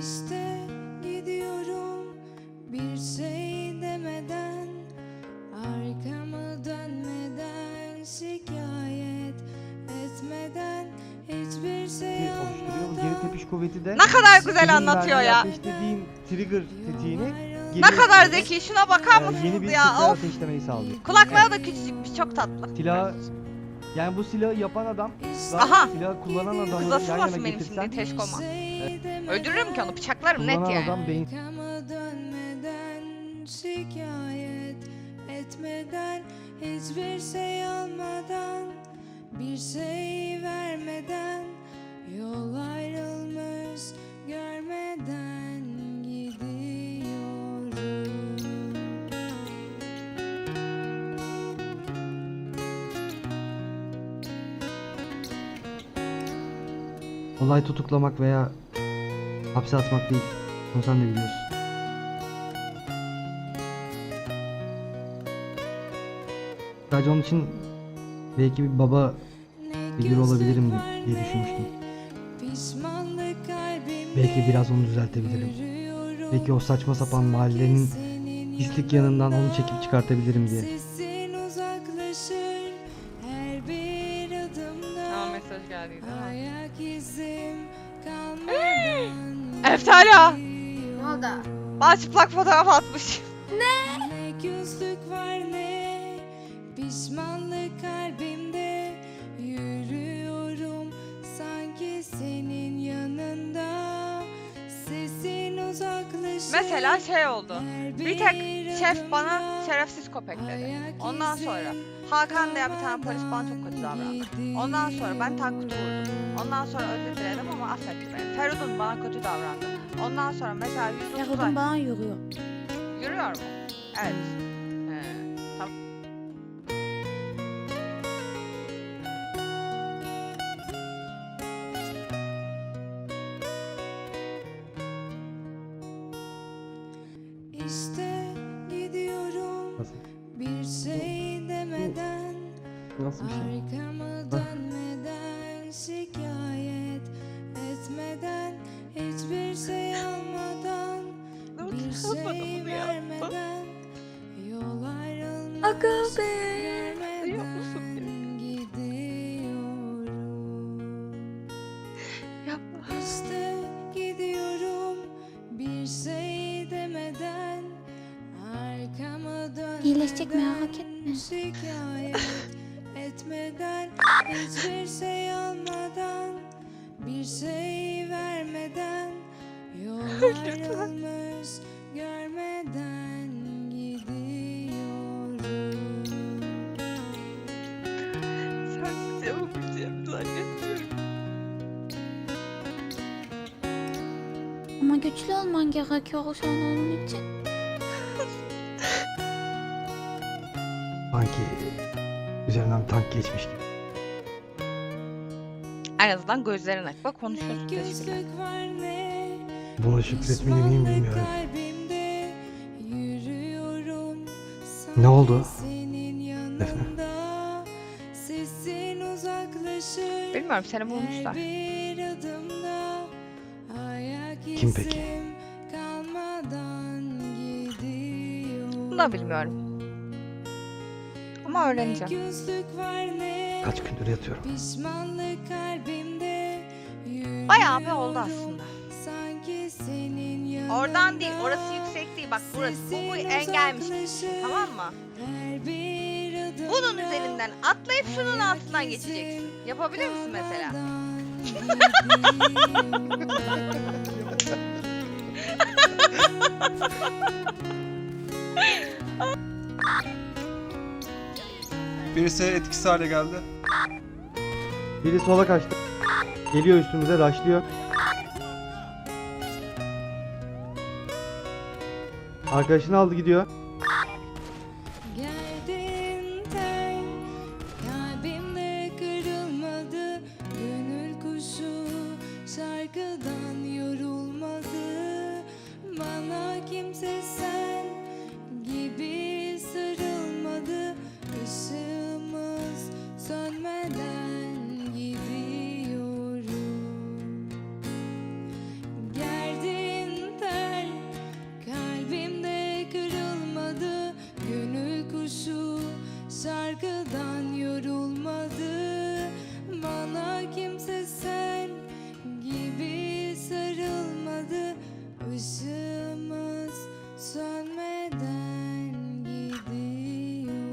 İşte gidiyorum bir şey demeden Arkamı dönmeden şikayet etmeden Hiçbir şey oluşturuyor. Bu geri olmadan tepiş kuvveti de Ne kadar güzel anlatıyor ya. Ateşlediğin trigger tetiğini Ne kadar zeki. Şuna bakar Ee, mısınız yeni bir ya? sıkla Of. ateşlemeyi sağlıyor. Kulakları da küçücükmüş. Çok tatlı. Silahı yani bu silahı yapan adam ve Aha. silahı kullanan adamı yan yana Kızlasın benim getirsen şimdi teşkoma. Öldürürüm ki onu. Bıçaklarım net kullanan yani. adam beyin dönmeden şikayet etmeden hiçbir şey almadan bir şey vermeden yol ayrılmış görmeden gidiyorum. olay tutuklamak veya hapse atmak değil. Bunu sen de biliyorsun. Sadece onun için belki bir baba figürü olabilirim diye- düşünmüştüm. Belki biraz onu düzeltebilirim. Belki o saçma sapan mahallenin pislik yanından onu çekip çıkartabilirim diye. Tamam mesaj geldi. Ayak izim gidiyor. Ne oldu? Bana çıplak fotoğraf atmış. Ne küslük var ne pişmanlık kalbimde Yürüyorum sanki senin yanında Sesin uzaklaşır Mesela şey oldu. Bir tek şef bana şerefsiz köpek dedi. Ondan sonra Hakan diye bir tane polis bana çok kötü davrandı. Ondan sonra ben Tankut'u vurdum. Ondan sonra özür diledim ama affetti beni. Feridun bana kötü davrandı. Ondan sonra mesela Yusuf Uzay Yakın bana yürüyor. yürüyor mu? Evet. Nasıl? bir şey demeden Nasıl bir şey? Arkamı dönmeden şikayet etmeden hiçbir şey almadan bir şey vermeden yol ayrılmaz Aga be. İyileşecek merak etme. Etmeden Hiçbir şey almadan Bir şey vermeden Yol ayrılmış görmeden gidiyorum Sensiz yapabileceğimi zannetmiyorum. Ama güçlü olman gerekiyor şu an onun için. Sanki üzerinden tank geçmiş gibi. En azından gözlerin aç. Bak konuşuyorsun teşekkürler. Buna şükretmeli miyim bilmiyorum. Ne oldu? Senin yanında sesin uzaklaşır Bilmiyorum seni bulmuşlar. Kim peki? Bunu da bilmiyorum. Ama öğreneceğim. Kaç gündür yatıyorum. Bayağı bir oldu aslında. Oradan değil, orası yüksek değil. Bak burası, bu, bu engelmiş tamam mı? Bunun üzerinden atlayıp şunun altından geçeceksin. Yapabilir misin mesela? Birisi etkisiz hale geldi. Biri sola kaçtı. Geliyor üstümüze raşlıyor. Arkadaşını aldı gidiyor. Geldin ten Kalbimde kırılmadı Gönül kuşu Şarkıdan yorulmadı Bana kimse Işığımız sönmeden gidiyorum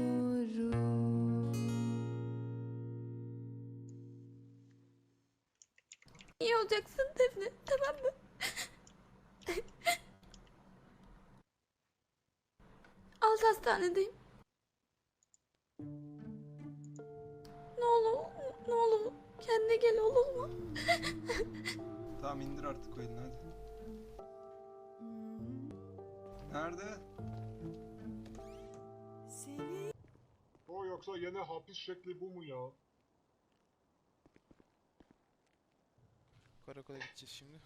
İyi olacaksın Defne tamam mı? Alt hastanedeyim. Ne olur, ne olur kendine gel olur mu? tamam indir artık o hadi. Nerede? O yoksa yine hapis şekli bu mu ya? Karakola gideceğiz şimdi.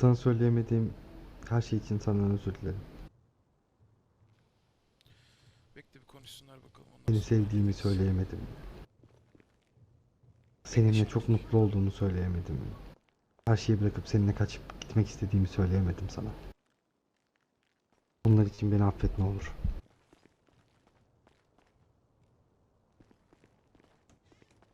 Sana söyleyemediğim her şey için senden özür dilerim. Bekle bir konuşsunlar bakalım ondan Seni sonra. sevdiğimi söyleyemedim. Seninle çok mutlu olduğumu söyleyemedim. Her şeyi bırakıp seninle kaçıp gitmek istediğimi söyleyemedim sana. Bunlar için beni affet ne olur.